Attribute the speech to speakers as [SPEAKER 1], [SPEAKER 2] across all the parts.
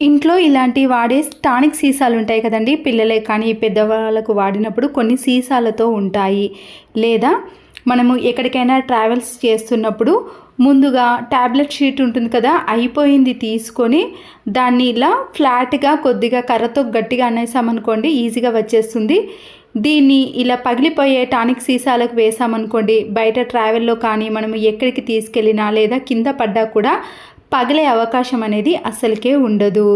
[SPEAKER 1] ఇంట్లో ఇలాంటి వాడే టానిక్ సీసాలు ఉంటాయి కదండి. పిల్లలే కానీ పెద్దవాళ్ళకు వాడినప్పుడు కొన్ని సీసాలతో ఉంటాయి. లేదా మనము ఎక్కడికైనా ట్రావెల్స్ చేస్తున్నప్పుడు ముందుగా ట్యాబ్లెట్ షీట్ ఉంటుంది కదా అయిపోయింది తీసుకొని దాన్ని ఇలా ఫ్లాట్గా కొద్దిగా కర్రతో గట్టిగా అనేసామనుకోండి ఈజీగా వచ్చేస్తుంది. దీన్ని ఇలా పగిలిపోయే టానిక్ సీసాలకు వేసామనుకోండి బయట ట్రావెల్లో కానీ మనం ఎక్కడికి తీసుకెళ్ళినా లేదా కింద పడ్డా కూడా పగిలే అవకాశం అనేది అస్సలకే ఉండదు.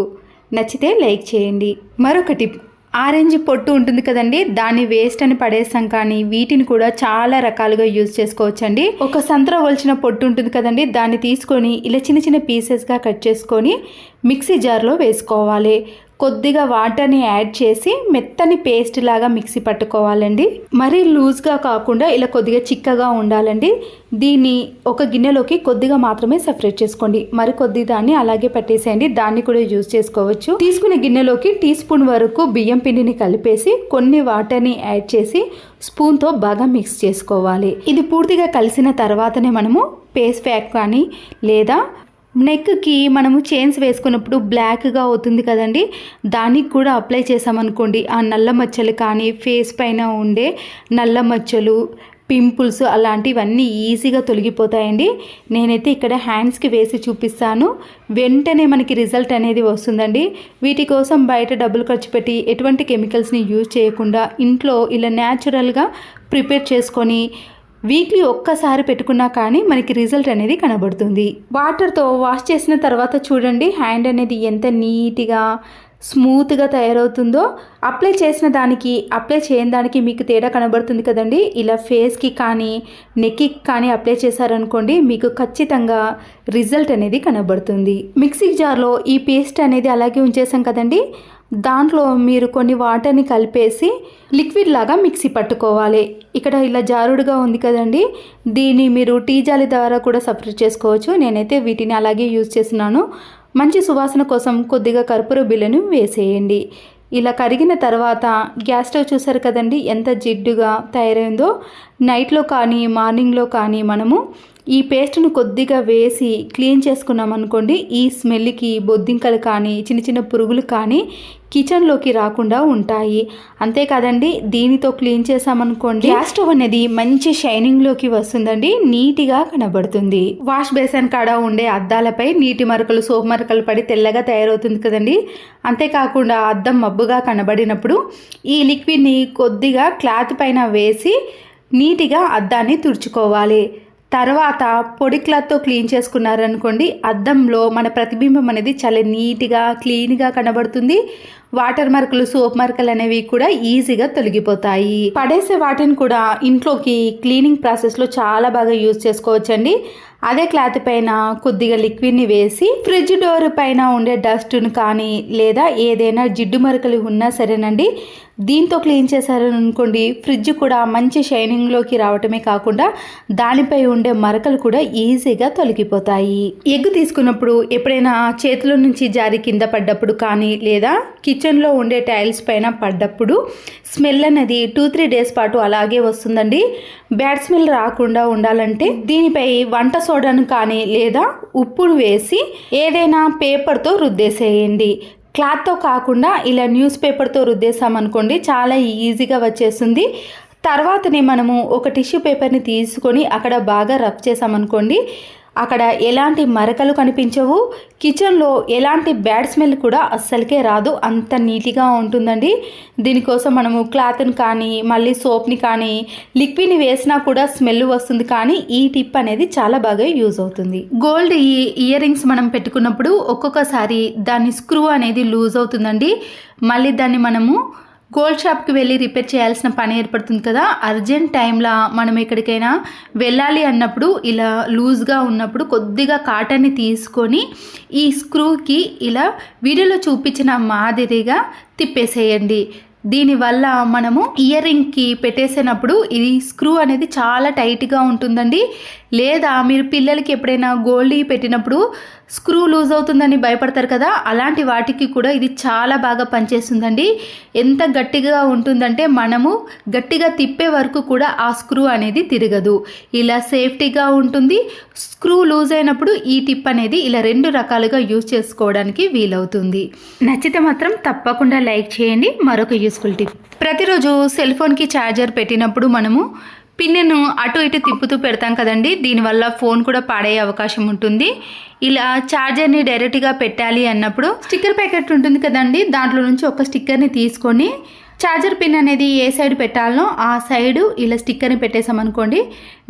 [SPEAKER 1] నచ్చితే లైక్ చేయండి. మరొక టిప్. ఆరెంజ్ పొట్టు ఉంటుంది కదండి దాన్ని వేస్ట్ అని పడేస్తాం కానీ వీటిని కూడా చాలా రకాలుగా యూజ్ చేసుకోవచ్చండి. ఒక సంతర వలిచిన పొట్టు ఉంటుంది కదండి దాన్ని తీసుకొని ఇలా చిన్న చిన్న పీసెస్గా కట్ చేసుకొని మిక్సీ జార్లో వేసుకోవాలి. కొద్దిగా వాటర్ని యాడ్ చేసి మెత్తని పేస్ట్ లాగా మిక్సీ పట్టుకోవాలండి. మరీ లూజ్గా కాకుండా ఇలా కొద్దిగా చిక్కగా ఉండాలండి. దీన్ని ఒక గిన్నెలోకి కొద్దిగా మాత్రమే సెపరేట్ చేసుకోండి. మరి కొద్ది దాన్ని అలాగే పెట్టేసేయండి. దాన్ని కూడా యూజ్ చేసుకోవచ్చు. తీసుకునే గిన్నెలోకి టీ స్పూన్ వరకు బియ్యం పిండిని కలిపేసి కొన్ని వాటర్ని యాడ్ చేసి స్పూన్తో బాగా మిక్స్ చేసుకోవాలి. ఇది పూర్తిగా కలిసిన తర్వాతనే మనము పేస్ట్ ప్యాక్ కానీ లేదా నెక్కి మనము చైన్స్ వేసుకున్నప్పుడు బ్లాక్గా అవుతుంది కదండి. దానికి కూడా అప్లై చేసామనుకోండి ఆ నల్ల మచ్చలు కానీ ఫేస్ పైన ఉండే నల్ల మచ్చలు పింపుల్స్ అలాంటివన్నీ ఈజీగా తొలగిపోతాయండి. నేనైతే ఇక్కడ హ్యాండ్స్కి వేసి చూపిస్తాను. వెంటనే మనకి రిజల్ట్ అనేది వస్తుందండి. వీటి కోసం బయట డబ్బులు ఖర్చు పెట్టి ఎటువంటి కెమికల్స్ని యూజ్ చేయకుండా ఇంట్లో ఇలా న్యాచురల్గా ప్రిపేర్ చేసుకొని వీక్లీ ఒక్కసారి పెట్టుకున్నా కానీ మనకి రిజల్ట్ అనేది కనబడుతుంది. వాటర్తో వాష్ చేసిన తర్వాత చూడండి హ్యాండ్ అనేది ఎంత నీట్గా స్మూత్గా తయారవుతుందో. అప్లై చేసిన దానికి అప్లై చేయని దానికి మీకు తేడా కనబడుతుంది కదండి. ఇలా ఫేస్కి కానీ నెక్కి కానీ అప్లై చేశారనుకోండి మీకు ఖచ్చితంగా రిజల్ట్ అనేది కనబడుతుంది. మిక్సీ జార్లో ఈ పేస్ట్ అనేది అలాగే ఉంచేసాం కదండి. దాంట్లో మీరు కొన్ని వాటర్ని కలిపేసి లిక్విడ్ లాగా మిక్సీ పట్టుకోవాలి. ఇక్కడ ఇలా జారుడుగా ఉంది కదండి. దీన్ని మీరు టీ జాలి ద్వారా కూడా సపరేట్ చేసుకోవచ్చు. నేనైతే వీటిని అలాగే యూజ్ చేస్తున్నాను. మంచి సువాసన కోసం కొద్దిగా కర్పూర బిళ్ళను వేసేయండి. ఇలా కరిగిన తర్వాత గ్యాస్ స్టవ్ చూసారు కదండి ఎంత జిడ్డుగా తయారైందో. నైట్లో కానీ మార్నింగ్లో కానీ మనము ఈ పేస్ట్ను కొద్దిగా వేసి క్లీన్ చేసుకున్నాం అనుకోండి ఈ స్మెల్కి బొద్దింకలు కానీ చిన్న చిన్న పురుగులు కానీ కిచెన్లోకి రాకుండా ఉంటాయి. అంతేకాదండి దీనితో క్లీన్ చేసామనుకోండి గ్యాస్ స్టవ్ అనేది మంచి షైనింగ్లోకి వస్తుందండి నీట్గా కనబడుతుంది. వాష్ బేసన్ కాడ ఉండే అద్దాలపై నీటి మరకలు సోపు మరకలు పడి తెల్లగా తయారవుతుంది కదండి. అంతేకాకుండా అద్దం మబ్బుగా కనబడినప్పుడు ఈ లిక్విడ్ని కొద్దిగా క్లాత్ పైన వేసి నీటిగా అద్దాన్ని తుడుచుకోవాలి. తర్వాత పొడి క్లాత్తో క్లీన్ చేసుకున్నారనుకోండి అద్దంలో మన ప్రతిబింబం అనేది చాలా నీట్గా క్లీన్గా కనబడుతుంది. వాటర్ మార్కులు సోప్ మార్కులు అనేవి కూడా ఈజీగా తొలగిపోతాయి. పడేసే వాటిని కూడా ఇంట్లోకి క్లీనింగ్ ప్రాసెస్లో చాలా బాగా యూజ్ చేసుకోవచ్చండి. అదే క్లాత్ పైన కొద్దిగా లిక్విడ్ని వేసి ఫ్రిడ్జ్ డోర్ పైన ఉండే డస్ట్ను కానీ లేదా ఏదైనా జిడ్డు మరకలు ఉన్నా సరేనండి దీంతో క్లీన్ చేశారనుకోండి ఫ్రిడ్జ్ కూడా మంచి షైనింగ్లోకి రావటమే కాకుండా దానిపై ఉండే మరకలు కూడా ఈజీగా తొలగిపోతాయి. ఎగ్ తీసుకున్నప్పుడు ఎప్పుడైనా చేతుల నుంచి జారి కింద పడ్డప్పుడు కానీ లేదా కిచెన్లో ఉండే టైల్స్ పైన పడ్డప్పుడు స్మెల్ అనేది టూ త్రీ డేస్ పాటు అలాగే వస్తుందండి. బ్యాడ్ స్మెల్ రాకుండా ఉండాలంటే దీనిపై వంట సోడాను కానీ లేదా ఉప్పును వేసి ఏదైనా పేపర్తో రుద్దేసేయండి. క్లాత్తో కాకుండా ఇలా న్యూస్ పేపర్తో రుద్దేసామనుకోండి చాలా ఈజీగా వచ్చేస్తుంది. తర్వాతనే మనము ఒక టిష్యూ పేపర్ని తీసుకొని అక్కడ బాగా రబ్ చేసామనుకోండి అక్కడ ఎలాంటి మరకలు కనిపించవు. కిచెన్లో ఎలాంటి బ్యాడ్ స్మెల్ కూడా అస్సలకే రాదు. అంత నీట్గా ఉంటుందండి. దీనికోసం మనము క్లాత్ని కానీ మళ్ళీ సోప్ని కానీ లిక్విడ్ని వేసినా కూడా స్మెల్ వస్తుంది. కానీ ఈ టిప్ అనేది చాలా బాగా యూజ్ అవుతుంది. గోల్డ్ ఈ ఇయర్ రింగ్స్ మనం పెట్టుకున్నప్పుడు ఒక్కొక్కసారి దాని స్క్రూ అనేది లూజ్ అవుతుందండి. మళ్ళీ దాన్ని మనము గోల్డ్ షాప్కి వెళ్ళి రిపేర్ చేయాల్సిన పని ఏర్పడుతుంది కదా అర్జెంట్ టైంలో మనం ఎక్కడికైనా వెళ్ళాలి అన్నప్పుడు ఇలా లూజ్గా ఉన్నప్పుడు కొద్దిగా కాటన్ని తీసుకొని ఈ స్క్రూకి ఇలా వీడియోలో చూపించిన మాదిరిగా తిప్పేసేయండి. దీనివల్ల మనము ఇయర్ రింగ్కి పెట్టేసినప్పుడు ఇది స్క్రూ అనేది చాలా టైట్గా ఉంటుందండి. లేదా మీరు పిల్లలకి ఎప్పుడైనా గోల్డ్ పెట్టినప్పుడు స్క్రూ లూజ్ అవుతుందని భయపడతారు కదా అలాంటి వాటికి కూడా ఇది చాలా బాగా పనిచేస్తుందండి. ఎంత గట్టిగా ఉంటుందంటే మనము గట్టిగా తిప్పే వరకు కూడా ఆ స్క్రూ అనేది తిరగదు. ఇలా సేఫ్టీగా ఉంటుంది. స్క్రూ లూజ్ అయినప్పుడు ఈ టిప్ అనేది ఇలా రెండు రకాలుగా యూజ్ చేసుకోవడానికి వీలవుతుంది. నచ్చితే మాత్రం తప్పకుండా లైక్ చేయండి. మరొక యూస్ఫుల్ టిప్ ప్రతిరోజు సెల్ ఫోన్కి ఛార్జర్ పెట్టినప్పుడు మనము పిన్నెను అటు ఇటు తిప్పుతూ పెడతాం కదండి. దీనివల్ల ఫోన్ కూడా పాడయ్యే అవకాశం ఉంటుంది. ఇలా ఛార్జర్ని డైరెక్ట్గా పెట్టాలి అన్నప్పుడు స్టిక్కర్ ప్యాకెట్ ఉంటుంది కదండి. దాంట్లో నుంచి ఒక స్టిక్కర్ని తీసుకొని ఛార్జర్ పిన్ అనేది ఏ సైడ్ పెట్టాలనో ఆ సైడు ఇలా స్టిక్కర్ని పెట్టేసామనుకోండి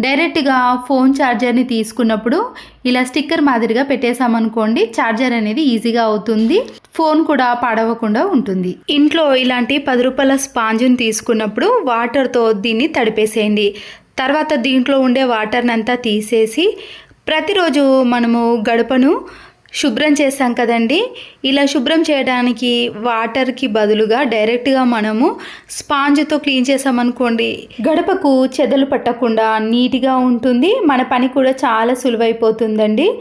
[SPEAKER 1] డైరెక్ట్గా ఫోన్ ఛార్జర్ని తీసుకున్నప్పుడు ఇలా స్టిక్కర్ మాదిరిగా పెట్టేసామనుకోండి ఛార్జర్ అనేది ఈజీగా అవుతుంది. ఫోన్ కూడా పాడవకుండా ఉంటుంది. ఇంట్లో ఇలాంటి పది రూపాయల స్పాంజ్ని తీసుకున్నప్పుడు వాటర్తో దీన్ని తడిపేసేయండి. తర్వాత దీంట్లో ఉండే వాటర్ని అంతా తీసేసి ప్రతిరోజు మనము గడపను శుభ్రం చేస్తాం కదండి. ఇలా శుభ్రం చేయడానికి వాటర్కి బదులుగా డైరెక్ట్గా మనము స్పాంజ్తో క్లీన్ చేసామనుకోండి గడపకు చెదలు పట్టకుండా నీట్గా ఉంటుంది. మన పని కూడా చాలా సులువైపోతుందండి.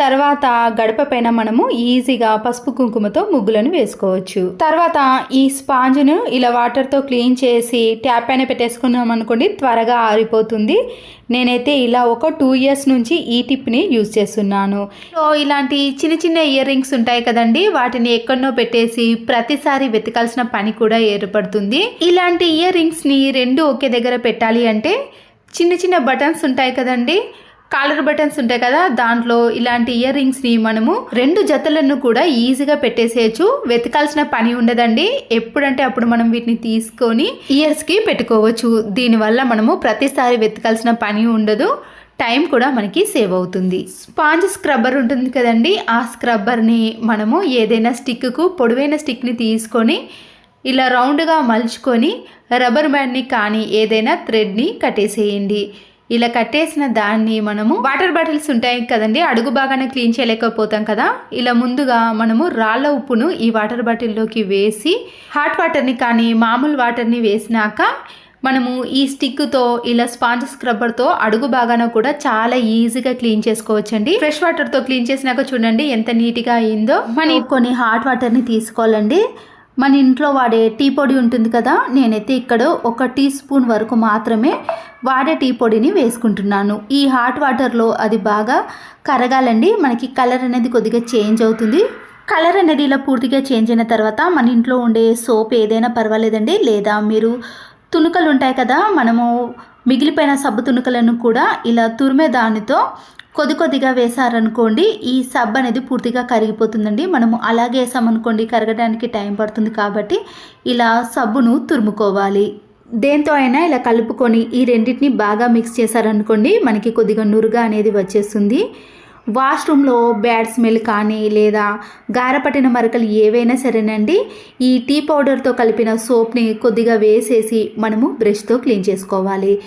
[SPEAKER 1] తర్వాత గడప పైన మనము ఈజీగా పసుపు కుంకుమతో ముగ్గులను వేసుకోవచ్చు. తర్వాత ఈ స్పాంజ్ను ఇలా వాటర్తో క్లీన్ చేసి ట్యాప్ పైన పెట్టేసుకున్నాం అనుకోండి త్వరగా ఆరిపోతుంది. నేనైతే ఇలా ఒక టూ ఇయర్స్ నుంచి ఈ టిప్ని యూజ్ చేస్తున్నాను. సో ఇలాంటి చిన్న చిన్న ఇయర్ రింగ్స్ ఉంటాయి కదండి వాటిని ఎక్కడనో పెట్టేసి ప్రతిసారి వెతకాల్సిన పని కూడా ఏర్పడుతుంది. ఇలాంటి ఇయర్ రింగ్స్ని రెండు ఒకే దగ్గర పెట్టాలి అంటే చిన్న చిన్న బటన్స్ ఉంటాయి కదండి కాలర్ బటన్స్ ఉంటాయి కదా దాంట్లో ఇలాంటి ఇయర్ రింగ్స్ని మనము రెండు జతలను కూడా ఈజీగా పెట్టేసేయచ్చు. వెతకాల్సిన పని ఉండదండి. ఎప్పుడంటే అప్పుడు మనం వీటిని తీసుకొని ఇయర్స్కి పెట్టుకోవచ్చు. దీనివల్ల మనము ప్రతిసారి వెతకాల్సిన పని ఉండదు. టైం కూడా మనకి సేవ్ అవుతుంది. స్పాంజ్ స్క్రబ్బర్ ఉంటుంది కదండి. ఆ స్క్రబ్బర్ని మనము ఏదైనా స్టిక్కు పొడవైన స్టిక్ని తీసుకొని ఇలా రౌండ్గా మలుచుకొని రబ్బర్ బ్యాండ్ని కానీ ఏదైనా థ్రెడ్ని కట్టేసేయండి. ఇలా కట్టేసిన దాన్ని మనము వాటర్ బాటిల్స్ ఉంటాయి కదండి అడుగు బాగానే క్లీన్ చేయలేకపోతాం కదా. ఇలా ముందుగా మనము రాళ్ళ ఉప్పును ఈ వాటర్ బాటిల్లోకి వేసి హాట్ వాటర్ని కానీ మామూలు వాటర్ని వేసినాక మనము ఈ స్టిక్తో ఇలా స్పాంజ్ స్క్రబ్బర్తో అడుగు బాగాన కూడా చాలా ఈజీగా క్లీన్ చేసుకోవచ్చండి. ఫ్రెష్ వాటర్తో క్లీన్ చేసినాక చూడండి ఎంత నీట్గా అయిందో. మనం కొన్ని హాట్ వాటర్ని తీసుకోవాలండి. మన ఇంట్లో వాడే టీ పొడి ఉంటుంది కదా నేనైతే ఇక్కడ ఒక టీ స్పూన్ వరకు మాత్రమే వాడే టీ పొడిని వేసుకుంటున్నాను. ఈ హాట్ వాటర్లో అది బాగా కరగాలండి. మనకి కలర్ అనేది కొద్దిగా చేంజ్ అవుతుంది. కలర్ అనేది ఇలా పూర్తిగా చేంజ్ అయిన తర్వాత మన ఇంట్లో ఉండే సోప్ ఏదైనా పర్వాలేదండి. లేదా మీరు తునుకలు ఉంటాయి కదా మనము మిగిలిపోయిన సబ్బు తునుకలను కూడా ఇలా తురిమే దానితో కొద్ది కొద్దిగా వేసారనుకోండి ఈ సబ్బు అనేది పూర్తిగా కరిగిపోతుందండి. మనము అలాగే వేసామనుకోండి కరగడానికి టైం పడుతుంది కాబట్టి ఇలా సబ్బును తురుముకోవాలి. దేంతో అయినా ఇలా కలుపుకొని ఈ రెండింటిని బాగా మిక్స్ చేశారనుకోండి మనకి కొద్దిగా నురుగా అనేది వచ్చేస్తుంది. వాష్రూమ్లో బ్యాడ్ స్మెల్ కానీ లేదా గారపట్టిన మరకలు ఏవైనా సరేనండి. ఈ టీ పౌడర్తో కలిపిన సోప్ని కొద్దిగా వేసేసి మనము బ్రష్తో క్లీన్ చేసుకోవాలి.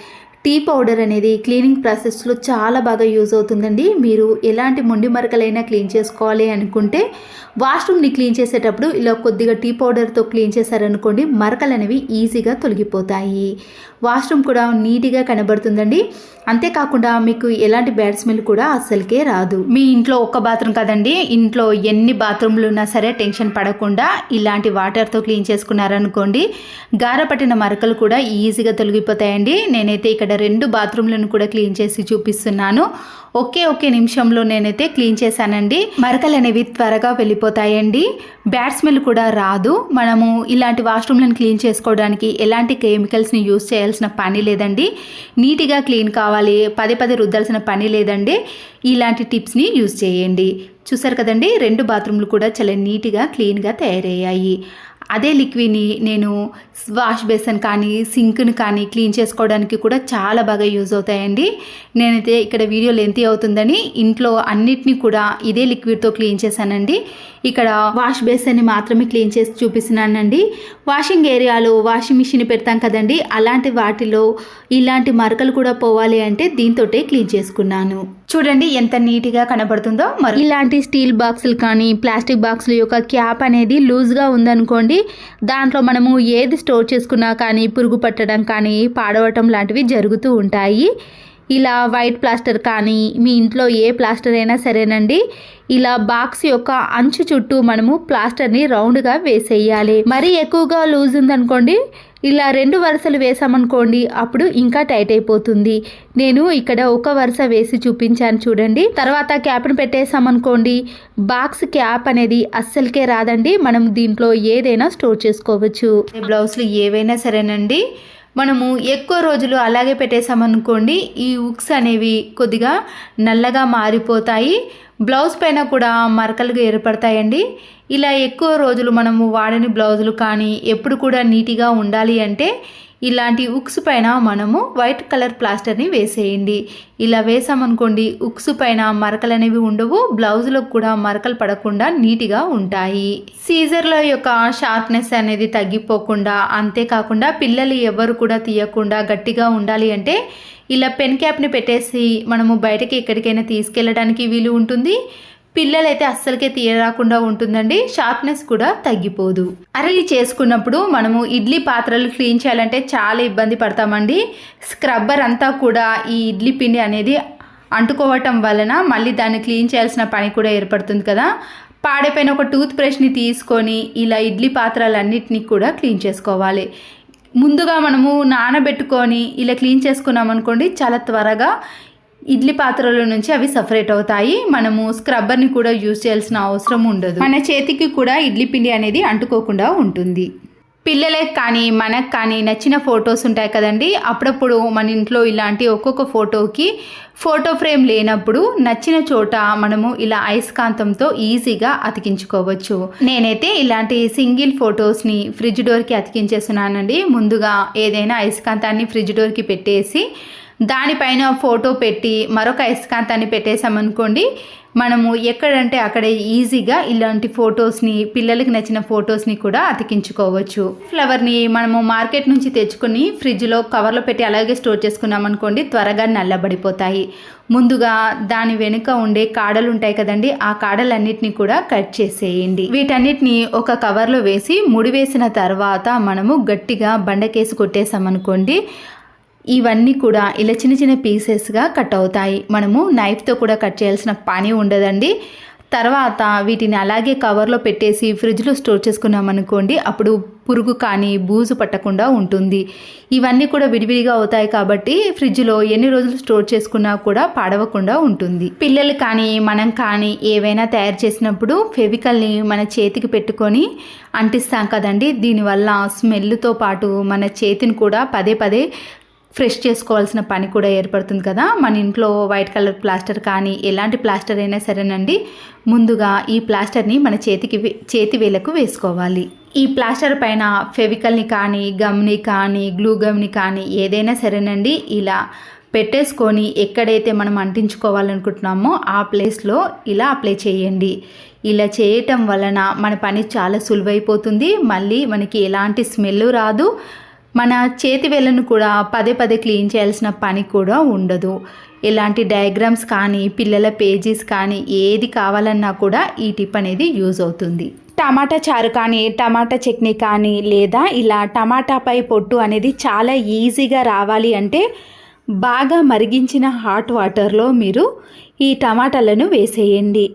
[SPEAKER 1] టీ పౌడర్ అనేది క్లీనింగ్ ప్రాసెస్లో చాలా బాగా యూజ్ అవుతుందండి. మీరు ఎలాంటి మొండి మరకలైనా క్లీన్ చేసుకోవాలి అనుకుంటే వాష్రూమ్ని క్లీన్ చేసేటప్పుడు ఇలా కొద్దిగా టీ పౌడర్తో క్లీన్ చేశారనుకోండి మరకలు అనేవి ఈజీగా తొలగిపోతాయి. వాష్రూమ్ కూడా నీట్గా కనబడుతుందండి. అంతేకాకుండా మీకు ఎలాంటి బ్యాడ్ స్మెల్ కూడా అస్సలకే రాదు. మీ ఇంట్లో ఒక్క బాత్రూమ్ కదండి ఇంట్లో ఎన్ని బాత్రూమ్లు ఉన్నా సరే టెన్షన్ పడకుండా ఇలాంటి వాటర్తో క్లీన్ చేసుకున్నారనుకోండి గారపట్టిన మరకలు కూడా ఈజీగా తొలగిపోతాయండి. నేనైతే ఇక్కడ రెండు బాత్రూమ్లను కూడా క్లీన్ చేసి చూపిస్తున్నాను. ఒకే ఒకే నిమిషంలో నేనైతే క్లీన్ చేశానండి. మరకలు అనేవి త్వరగా వెళ్ళిపోతాయండి. బ్యాడ్ స్మెల్ కూడా రాదు. మనము ఇలాంటి వాష్రూమ్లను క్లీన్ చేసుకోవడానికి ఎలాంటి కెమికల్స్ని యూస్ చేయాల్సిన పని లేదండి. నీట్గా క్లీన్ కావాలి. పదే పదే రుద్దాల్సిన పని లేదండి. ఇలాంటి టిప్స్ని యూస్ చేయండి. చూసారు కదండి? రెండు బాత్రూమ్లు కూడా చాలా నీట్గా క్లీన్గా తయారయ్యాయి. అదే లిక్విడ్ని నేను వాష్ బేసన్ కానీ సింక్ని కానీ క్లీన్ చేసుకోవడానికి కూడా చాలా బాగా యూజ్ అవుతాయండి. నేనైతే ఇక్కడ వీడియో లెంతి అవుతుందని ఇంట్లో అన్నిటినీ కూడా ఇదే లిక్విడ్తో క్లీన్ చేశానండి. ఇక్కడ వాష్ బేసన్ని మాత్రమే క్లీన్ చేసి చూపిస్తున్నానండి. వాషింగ్ ఏరియాలో వాషింగ్ మిషన్ పెడతాం కదండి అలాంటి వాటిలో ఇలాంటి మరకలు కూడా పోవాలి అంటే దీంతోటే క్లీన్ చేసుకున్నాను. చూడండి ఎంత నీట్గా కనబడుతుందో. మరి ఇలాంటి స్టీల్ బాక్సులు కానీ ప్లాస్టిక్ బాక్సుల యొక్క క్యాప్ అనేది లూజ్గా ఉందనుకోండి దాంట్లో మనము ఏది స్టోర్ చేసుకున్నా కానీ పురుగు పట్టడం కానీ పాడవటం లాంటివి జరుగుతూ ఉంటాయి. ఇలా వైట్ ప్లాస్టర్ కానీ మీ ఇంట్లో ఏ ప్లాస్టర్ అయినా సరేనండి. ఇలా బాక్స్ యొక్క అంచు చుట్టూ మనము ప్లాస్టర్ని రౌండ్గా వేసేయాలి. మరీ ఎక్కువగా లూజ్ ఉందనుకోండి ఇలా రెండు వరుసలు వేసామనుకోండి అప్పుడు ఇంకా టైట్ అయిపోతుంది. నేను ఇక్కడ ఒక వరుస వేసి చూపించాను చూడండి. తర్వాత క్యాప్ను పెట్టేసామనుకోండి బాక్స్ క్యాప్ అనేది అస్సలకే రాదండి. మనం దీంట్లో ఏదైనా స్టోర్ చేసుకోవచ్చు. బ్లౌజ్లు ఏవైనా సరేనండి. మనము ఎక్కువ రోజులు అలాగే పెట్టేసామనుకోండి ఈ ఉక్స్ అనేవి కొద్దిగా నల్లగా మారిపోతాయి. బ్లౌజ్ పైన కూడా మరకలుగా ఏర్పడతాయండి. ఇలా ఎక్కువ రోజులు మనము వాడని బ్లౌజులు కానీ ఎప్పుడు కూడా నీట్గా ఉండాలి అంటే ఇలాంటి ఉక్స్ పైన మనము వైట్ కలర్ ప్లాస్టర్ని వేసేయండి. ఇలా వేసామనుకోండి ఉక్స్ పైన మరకలు అనేవి ఉండవు బ్లౌజులకు కూడా మరకలు పడకుండా నీట్గా ఉంటాయి. సీజర్ల యొక్క షార్ప్నెస్ అనేది తగ్గిపోకుండా అంతేకాకుండా పిల్లలు ఎవరు కూడా తీయకుండా గట్టిగా ఉండాలి అంటే ఇలా పెన్ క్యాప్ని పెట్టేసి మనము బయటకి ఎక్కడికైనా తీసుకెళ్ళడానికి వీలు ఉంటుంది. పిల్లలైతే అస్సలకే తీయరాకుండా ఉంటుందండి. షార్ప్నెస్ కూడా తగ్గిపోదు. అరలి చేసుకున్నప్పుడు మనము ఇడ్లీ పాత్రలు క్లీన్ చేయాలంటే చాలా ఇబ్బంది పడతామండి. స్క్రబ్బర్ అంతా కూడా ఈ ఇడ్లీ పిండి అనేది అంటుకోవటం వలన మళ్ళీ దాన్ని క్లీన్ చేయాల్సిన పని కూడా ఏర్పడుతుంది కదా. పాడైపోయిన ఒక టూత్ బ్రష్ని తీసుకొని ఇలా ఇడ్లీ పాత్రలన్నిటినీ కూడా క్లీన్ చేసుకోవాలి. ముందుగా మనము నానబెట్టుకొని ఇలా క్లీన్ చేసుకున్నాం అనుకోండి చాలా త్వరగా ఇడ్లీ పాత్రల నుంచి అవి సపరేట్ అవుతాయి. మనము స్క్రబ్బర్ని కూడా యూజ్ చేయాల్సిన అవసరం ఉండదు. మన చేతికి కూడా ఇడ్లీ పిండి అనేది అంటుకోకుండా ఉంటుంది. పిల్లలకి కానీ మనకు కానీ నచ్చిన ఫొటోస్ ఉంటాయి కదండి. అప్పుడప్పుడు మన ఇంట్లో ఇలాంటి ఒక్కొక్క ఫోటోకి ఫోటో ఫ్రేమ్ లేనప్పుడు నచ్చిన చోట మనము ఇలా అయస్కాంతంతో ఈజీగా అతికించుకోవచ్చు. నేనైతే ఇలాంటి సింగిల్ ఫొటోస్ని ఫ్రిడ్జ్ డోర్కి అతికించేస్తున్నానండి. ముందుగా ఏదైనా అయస్కాంతాన్ని ఫ్రిడ్జ్ డోర్కి పెట్టేసి దానిపైన ఫోటో పెట్టి మరొక అయస్కాంతాన్ని పెట్టేసామనుకోండి మనము ఎక్కడంటే అక్కడ ఈజీగా ఇలాంటి ఫొటోస్ని పిల్లలకి నచ్చిన ఫొటోస్ని కూడా అతికించుకోవచ్చు. ఫ్లవర్ని మనము మార్కెట్ నుంచి తెచ్చుకొని ఫ్రిడ్జ్లో కవర్లో పెట్టి అలాగే స్టోర్ చేసుకున్నాం అనుకోండి త్వరగా నల్లబడిపోతాయి. ముందుగా దాని వెనుక ఉండే కాడలు ఉంటాయి కదండి ఆ కాడలన్నిటిని కూడా కట్ చేసేయండి. వీటన్నిటిని ఒక కవర్లో వేసి ముడి వేసిన తర్వాత మనము గట్టిగా బండకేసి కొట్టేసామనుకోండి ఇవన్నీ కూడా ఇలా చిన్న చిన్న పీసెస్గా కట్ అవుతాయి. మనము నైఫ్తో కూడా కట్ చేయాల్సిన పని ఉండదండి. తర్వాత వీటిని అలాగే కవర్లో పెట్టేసి ఫ్రిడ్జ్లో స్టోర్ చేసుకున్నామనుకోండి అప్పుడు పురుగు కానీ బూజు పట్టకుండా ఉంటుంది. ఇవన్నీ కూడా విడివిడిగా అవుతాయి కాబట్టి ఫ్రిడ్జ్లో ఎన్ని రోజులు స్టోర్ చేసుకున్నా కూడా పాడవకుండా ఉంటుంది. పిల్లలు కానీ మనం కానీ ఏవైనా తయారు చేసినప్పుడు ఫెవికల్ని మన చేతికి పెట్టుకొని అంటిస్తాం కదండి. దీనివల్ల స్మెల్తో పాటు మన చేతిని కూడా పదే పదే ఫ్రెష్ చేసుకోవాల్సిన పని కూడా ఏర్పడుతుంది కదా. మన ఇంట్లో వైట్ కలర్ ప్లాస్టర్ కానీ ఎలాంటి ప్లాస్టర్ అయినా సరేనండి. ముందుగా ఈ ప్లాస్టర్ని మన చేతికి చేతి వేలకు వేసుకోవాలి. ఈ ప్లాస్టర్ పైన ఫెవికల్ని కానీ గమ్ని కానీ గ్లూ గమ్ని కానీ ఏదైనా సరేనండి ఇలా పెట్టేసుకొని ఎక్కడైతే మనం అంటించుకోవాలనుకుంటున్నామో ఆ ప్లేస్లో ఇలా అప్లై చేయండి. ఇలా చేయటం వలన మన పని చాలా సులువైపోతుంది. మళ్ళీ మనకి ఎలాంటి స్మెల్ రాదు. మన చేతి వేళ్ళను కూడా పదే పదే క్లీన్ చేయాల్సిన పని కూడా ఉండదు. ఇలాంటి డయాగ్రామ్స్ కానీ పిల్లల పేజీస్ కానీ ఏది కావాలన్నా కూడా ఈ టిప్ అనేది యూజ్ అవుతుంది. టమాటా చారు కానీ టమాటా చట్నీ కానీ లేదా ఇలా టమాటాపై పొట్టు అనేది చాలా ఈజీగా రావాలి అంటే బాగా మరిగించిన హాట్ వాటర్లో మీరు ఈ టమాటాలను వేసేయండి.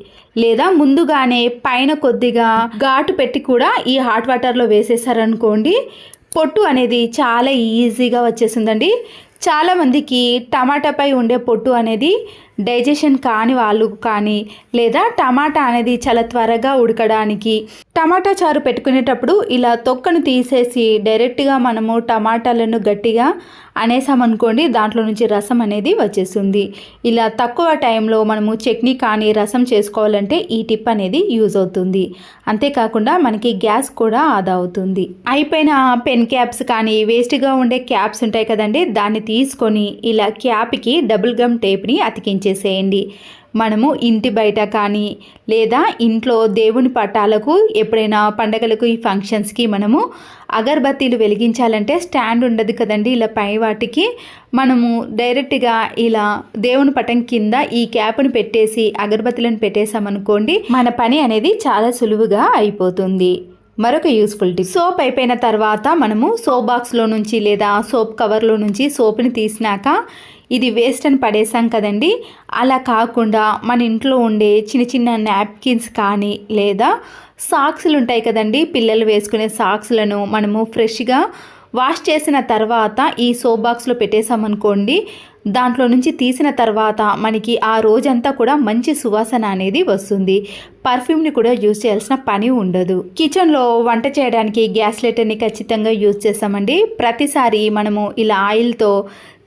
[SPEAKER 1] లేదా ముందుగానే పైన కొద్దిగా ఘాటు పెట్టి కూడా ఈ హాట్ వాటర్లో వేసేసారనుకోండి పొట్టు అనేది చాలా ఈజీగా వచ్చేసిందండి. చాలామందికి టమాటాపై ఉండే పొట్టు అనేది డైజెషన్ కాని వాళ్ళు కానీ లేదా టమాటా అనేది చాలా త్వరగా ఉడకడానికి టమాటా చారు పెట్టుకునేటప్పుడు ఇలా తొక్కను తీసేసి డైరెక్ట్గా మనము టమాటాలను గట్టిగా అనేసామనుకోండి దాంట్లో నుంచి రసం అనేది వచ్చేస్తుంది. ఇలా తక్కువ టైంలో మనము చట్నీ కానీ రసం చేసుకోవాలంటే ఈ టిప్ అనేది యూజ్ అవుతుంది. అంతేకాకుండా మనకి గ్యాస్ కూడా ఆదా అవుతుంది. అయిపోయిన పెన్ క్యాప్స్ కానీ వేస్ట్గా ఉండే క్యాప్స్ ఉంటాయి కదండి దాన్ని తీసుకొని ఇలా క్యాప్కి డబుల్ గమ్ టేప్ని అతికించేసేయండి. మనము ఇంటి బయట కానీ లేదా ఇంట్లో దేవుని పటాలకు ఎప్పుడైనా పండగలకు ఈ ఫంక్షన్స్కి మనము అగరబత్తీలు వెలిగించాలంటే స్టాండ్ ఉండదు కదండి. ఇలా పై వాటికి మనము డైరెక్ట్గా ఇలా దేవుని పటం కింద ఈ క్యాప్ను పెట్టేసి అగరబత్తులను పెట్టేసామనుకోండి మన పని అనేది చాలా సులువుగా అయిపోతుంది. మరొక యూస్ఫుల్ టిప్. సోప్ అయిపోయిన తర్వాత మనము సోప్ బాక్స్లో నుంచి లేదా సోప్ కవర్లో నుంచి సోప్ని తీసినాక ఇది వేస్ట్ అని పడేసాం కదండి. అలా కాకుండా మన ఇంట్లో ఉండే చిన్న చిన్న నాప్కిన్స్ కానీ లేదా సాక్స్లు ఉంటాయి కదండి. పిల్లలు వేసుకునే సాక్స్లను మనము ఫ్రెష్గా వాష్ చేసిన తర్వాత ఈ సోప్ బాక్స్లో పెట్టేసామనుకోండి దాంట్లో నుంచి తీసిన తర్వాత మనకి ఆ రోజంతా కూడా మంచి సువాసన అనేది వస్తుంది. పర్ఫ్యూమ్ని కూడా యూజ్ చేయాల్సిన పని ఉండదు. కిచెన్లో వంట చేయడానికి గ్యాస్ లైటర్ని ఖచ్చితంగా యూజ్ చేస్తామండి. ప్రతిసారి మనము ఇలా ఆయిల్తో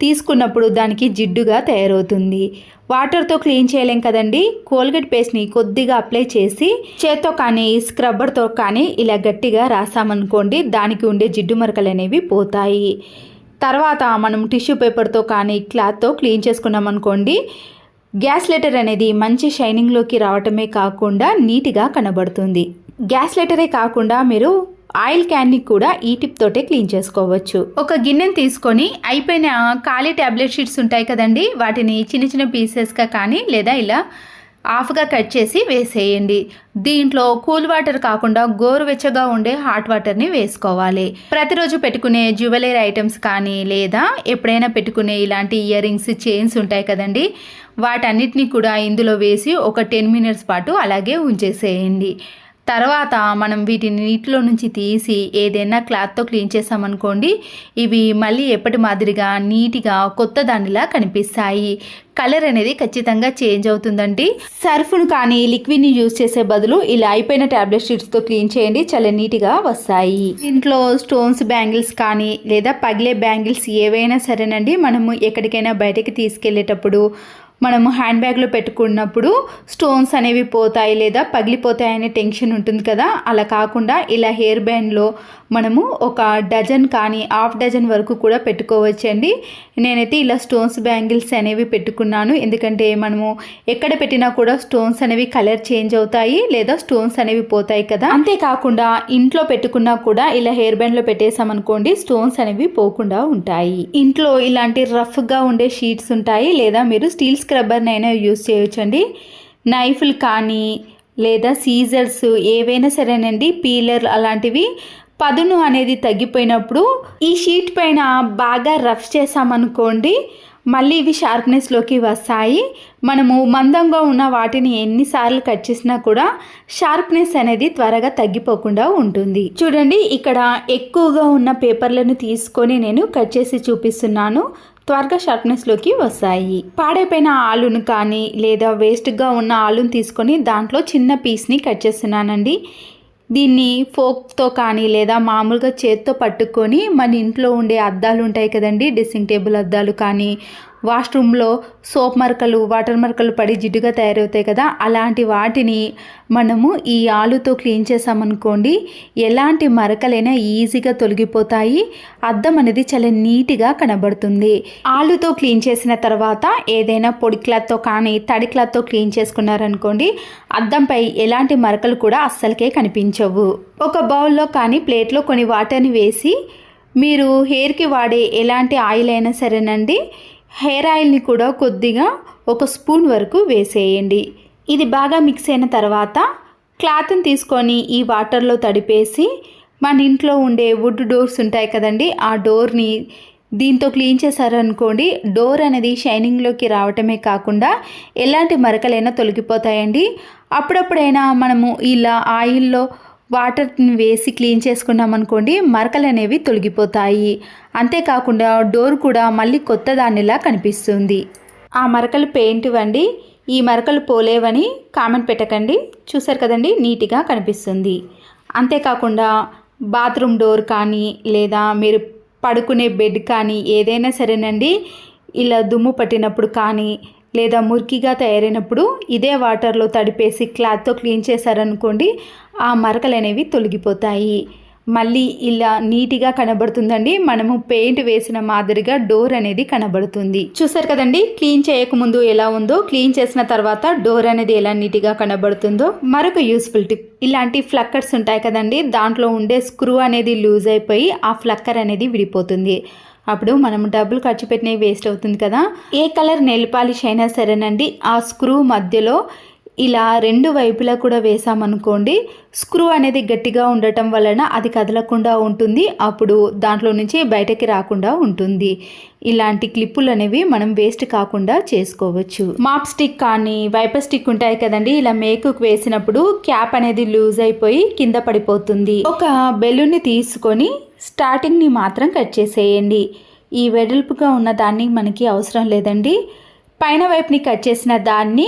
[SPEAKER 1] తీసుకున్నప్పుడు దానికి జిడ్డుగా తయారవుతుంది. వాటర్తో క్లీన్ చేయలేం కదండి? కోల్గేట్ పేస్ట్ని కొద్దిగా అప్లై చేసి చేత్తో కానీ స్క్రబ్బర్తో కానీ ఇలా గట్టిగా రాసామనుకోండి దానికి ఉండే జిడ్డు మరకలు అనేవి పోతాయి. తర్వాత మనం టిష్యూ పేపర్తో కానీ క్లాత్తో క్లీన్ చేసుకున్నాం అనుకోండి గ్యాస్ లెటర్ అనేది మంచి షైనింగ్లోకి రావటమే కాకుండా నీట్గా కనబడుతుంది. గ్యాస్ లెటరే కాకుండా మీరు ఆయిల్ క్యాన్ని కూడా ఈ టిప్ తోటే క్లీన్ చేసుకోవచ్చు. ఒక గిన్నెను తీసుకొని అయిపోయిన ఖాళీ ట్యాబ్లెట్ షీట్స్ ఉంటాయి కదండి వాటిని చిన్న చిన్న పీసెస్గా కానీ లేదా ఇలా హాఫ్గా కట్ చేసి వేసేయండి. దీంట్లో కూల్ వాటర్ కాకుండా గోరువెచ్చగా ఉండే హాట్ వాటర్ని వేసుకోవాలి. ప్రతిరోజు పెట్టుకునే జ్యువెలరీ ఐటమ్స్ కానీ లేదా ఎప్పుడైనా పెట్టుకునే ఇలాంటి ఇయర్ రింగ్స్ చైన్స్ ఉంటాయి కదండి వాటన్నిటిని కూడా ఇందులో వేసి ఒక టెన్ మినిట్స్ పాటు అలాగే ఉంచేసేయండి. తర్వాత మనం వీటిని నీటిలో నుంచి తీసి ఏదైనా క్లాత్తో క్లీన్ చేసామనుకోండి ఇవి మళ్ళీ ఎప్పటి మాదిరిగా నీట్గా కొత్త దానిలా కనిపిస్తాయి. కలర్ అనేది ఖచ్చితంగా చేంజ్ అవుతుందండి. సర్ఫ్ను కానీ లిక్విడ్ని యూజ్ చేసే బదులు ఇలా అయిపోయిన ట్యాబ్లెట్ షీట్స్తో క్లీన్ చేయండి. చాలా నీట్గా వస్తాయి. ఇంట్లో స్టోన్స్ బ్యాంగిల్స్ కానీ లేదా పగిలే బ్యాంగిల్స్ ఏవైనా సరేనండి. మనము ఎక్కడికైనా బయటకి తీసుకెళ్ళేటప్పుడు మనము హ్యాండ్ బ్యాగ్లో పెట్టుకున్నప్పుడు స్టోన్స్ అనేవి పోతాయి లేదా పగిలిపోతాయనే టెన్షన్ ఉంటుంది కదా. అలా కాకుండా ఇలా హెయిర్ బ్యాండ్లో మనము ఒక డజన్ కానీ హాఫ్ డజన్ వరకు కూడా పెట్టుకోవచ్చండి. నేనైతే ఇలా స్టోన్స్ బ్యాంగిల్స్ అనేవి పెట్టుకున్నాను. ఎందుకంటే మనము ఎక్కడ పెట్టినా కూడా స్టోన్స్ అనేవి కలర్ చేంజ్ అవుతాయి లేదా స్టోన్స్ అనేవి పోతాయి కదా. అంతేకాకుండా ఇంట్లో పెట్టుకున్నా కూడా ఇలా హెయిర్ బ్యాండ్లో పెట్టేసామనుకోండి స్టోన్స్ అనేవి పోకుండా ఉంటాయి. ఇంట్లో ఇలాంటి రఫ్గా ఉండే షీట్స్ ఉంటాయి లేదా మీరు స్టీల్స్ స్క్రబ్బర్నైనా యూస్ చేయొచ్చండి. నైఫ్లు కానీ లేదా సీజర్స్ ఏవైనా సరేనండి పీలర్ అలాంటివి. పదును అనేది తగ్గిపోయినప్పుడు ఈ షీట్ పైన బాగా రఫ్ చేసామనుకోండి మళ్ళీ ఇవి షార్ప్నెస్లోకి వస్తాయి. మనము మందంగా ఉన్న వాటిని ఎన్నిసార్లు కట్ చేసినా కూడా షార్ప్నెస్ అనేది త్వరగా తగ్గిపోకుండా ఉంటుంది. చూడండి ఇక్కడ ఎక్కువగా ఉన్న పేపర్లను తీసుకొని నేను కట్ చేసి చూపిస్తున్నాను. త్వరగా షార్ప్నెస్లోకి వస్తాయి. పాడైపోయిన ఆలును కానీ లేదా వేస్ట్గా ఉన్న ఆలును తీసుకొని దాంట్లో చిన్న పీస్ని కట్ చేస్తున్నానండి. దీన్ని ఫోక్తో కానీ లేదా మామూలుగా చేత్తో పట్టుకొని మన ఇంట్లో ఉండే అద్దాలు ఉంటాయి కదండి డ్రెస్సింగ్ టేబుల్ అద్దాలు కానీ వాష్రూమ్లో సోప్ మరకలు వాటర్ మరకలు పడి జిడ్డుగా తయారవుతాయి కదా అలాంటి వాటిని మనము ఈ ఆలుతో క్లీన్ చేసామనుకోండి ఎలాంటి మరకలైనా ఈజీగా తొలగిపోతాయి అద్దం అనేది చాలా నీట్గా కనబడుతుంది. ఆలుతో క్లీన్ చేసిన తర్వాత ఏదైనా పొడి క్లాత్తో కానీ తడి క్లాత్తో క్లీన్ చేసుకున్నారనుకోండి అద్దంపై ఎలాంటి మరకలు కూడా అస్సలకే కనిపించవు. ఒక బౌల్లో కానీ ప్లేట్లో కొన్ని వాటర్ని వేసి మీరు హెయిర్కి వాడే ఎలాంటి ఆయిల్ అయినా సరేనండి హెయిర్ ఆయిల్ని కూడా కొద్దిగా ఒక స్పూన్ వరకు వేసేయండి. ఇది బాగా మిక్స్ అయిన తర్వాత క్లాత్ని తీసుకొని ఈ వాటర్లో తడిపేసి మన ఇంట్లో ఉండే వుడ్ డోర్స్ ఉంటాయి కదండి ఆ డోర్ని దీంతో క్లీన్ చేశారనుకోండి డోర్ అనేది షైనింగ్లోకి రావటమే కాకుండా ఎలాంటి మరకలైనా తొలగిపోతాయండి. అప్పుడప్పుడైనా మనము ఇలా ఆయిల్లో వాటర్ని వేసి క్లీన్ చేసుకున్నాం అనుకోండి మరకలు అనేవి తొలగిపోతాయి. అంతేకాకుండా డోర్ కూడా మళ్ళీ కొత్త దానిలా కనిపిస్తుంది. ఆ మరకలు పెయింట్ ఇవ్వండి. ఈ మరకలు పోలేవని కామెంట్ పెట్టకండి. చూసారు కదండి? నీట్గా కనిపిస్తుంది. అంతేకాకుండా బాత్రూమ్ డోర్ కానీ లేదా మీరు పడుకునే బెడ్ కానీ ఏదైనా సరేనండి. ఇలా దుమ్ము పట్టినప్పుడు కానీ లేదా మురికిగా తయారైనప్పుడు ఇదే వాటర్లో తడిపేసి క్లాత్తో క్లీన్ చేశారనుకోండి ఆ మరకలు అనేవి తొలగిపోతాయి. మళ్ళీ ఇలా నీట్గా కనబడుతుందండి. మనము పెయింట్ వేసిన మాదిరిగా డోర్ అనేది కనబడుతుంది. చూసారు కదండి? క్లీన్ చేయకముందు ఎలా ఉందో క్లీన్ చేసిన తర్వాత డోర్ అనేది ఎలా నీట్గా కనబడుతుందో. మరొక యూస్ఫుల్ టిప్ ఇలాంటి ఫ్లక్కర్స్ ఉంటాయి కదండి. దాంట్లో ఉండే స్క్రూ అనేది లూజ్ అయిపోయి ఆ ఫ్లక్కర్ అనేది విడిపోతుంది. అప్పుడు మనం డబ్బులు ఖర్చు పెట్టినవి వేస్ట్ అవుతుంది కదా. ఏ కలర్ నెల్ పాలిష్ అయినా సరేనండి. ఆ స్క్రూ మధ్యలో ఇలా రెండు వైపులా కూడా వేసామనుకోండి స్క్రూ అనేది గట్టిగా ఉండటం వలన అది కదలకుండా ఉంటుంది. అప్పుడు దాంట్లో నుంచి బయటకి రాకుండా ఉంటుంది. ఇలాంటి క్లిప్పులు అనేవి మనం వేస్ట్ కాకుండా చేసుకోవచ్చు. మాప్ స్టిక్ కానీ వైపర్ స్టిక్ ఉంటాయి కదండి ఇలా మేకుకు వేసినప్పుడు క్యాప్ అనేది లూజ్ అయిపోయి కింద పడిపోతుంది. ఒక బెలూన్ని తీసుకొని స్టార్టింగ్ని మాత్రం కట్ చేసేయండి. ఈ వెడల్పుగా ఉన్న దాన్ని మనకి అవసరం లేదండి. పైన వైపుని కట్ చేసిన దాన్ని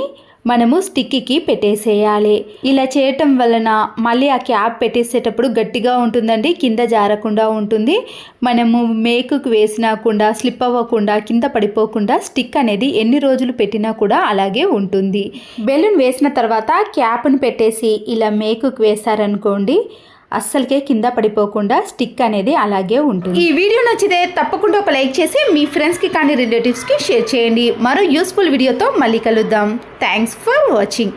[SPEAKER 1] మనము స్టిక్కి పెట్టేసేయాలి. ఇలా చేయటం వలన మళ్ళీ ఆ క్యాప్ పెట్టేసేటప్పుడు గట్టిగా ఉంటుందండి కింద జారకుండా ఉంటుంది. మనము మేకుకు వేసినాకుండా స్లిప్ అవ్వకుండా కింద పడిపోకుండా స్టిక్ అనేది ఎన్ని రోజులు పెట్టినా కూడా అలాగే ఉంటుంది. బెలూన్ వేసిన తర్వాత క్యాప్ని పెట్టేసి ఇలా మేకుకు వేశారనుకోండి అస్సలకే కింద పడిపోకుండా స్టిక్ అనేది అలాగే ఉంటుంది. ఈ వీడియో నచ్చితే తప్పకుండా ఒక లైక్ చేసి మీ ఫ్రెండ్స్కి కానీ రిలేటివ్స్కి షేర్ చేయండి. మరో యూస్ఫుల్ వీడియోతో మళ్ళీ కలుద్దాం. Thanks for watching